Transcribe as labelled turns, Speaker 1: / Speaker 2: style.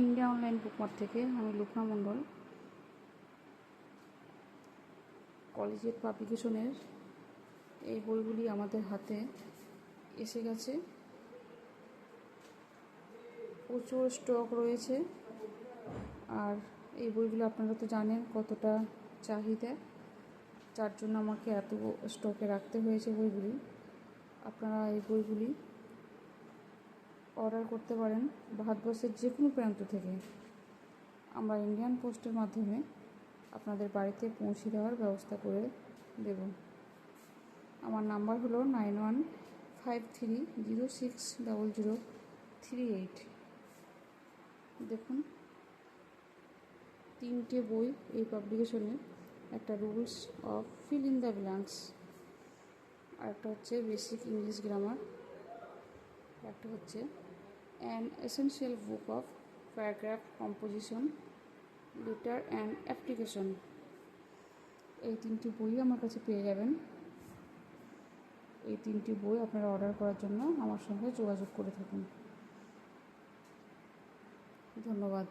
Speaker 1: India online বুকমার্ট থেকে আমি লুকনা মণ্ডল। কলেজের পাবলিকেশনের এই বইগুলি আমাদের হাতে এসে গেছে। প্রচুর স্টক রয়েছে। আর এই বইগুলো আপনারা তো জানেন কতটা চাহিদা, যার জন্য আমাকে এত স্টকে রাখতে হয়েছে বইগুলি। আপনারা এই বইগুলি অর্ডার করতে পারেন ভারতবর্ষের যে কোনো প্রান্ত থেকে। আমরা ইন্ডিয়ান পোস্টের মাধ্যমে আপনাদের বাড়িতে পৌঁছে দেওয়ার ব্যবস্থা করে দেব। আমার নাম্বার হলো nine one five three zero six double zero three eight. দেখুন, তিনটে বই এই পাবলিকেশনের একটা rules of fill in the blanks, আর একটা হচ্ছে বেসিক ইংলিশ গ্রামার। একটা হচ্ছে an essential book of paragraph composition letter and application এই তিনটি বই আমার কাছে পেয়ে যাবেন। এই তিনটি বই আপনারা অর্ডার করার জন্য আমার সঙ্গে যোগাযোগ করে থাকুন। ধন্যবাদ।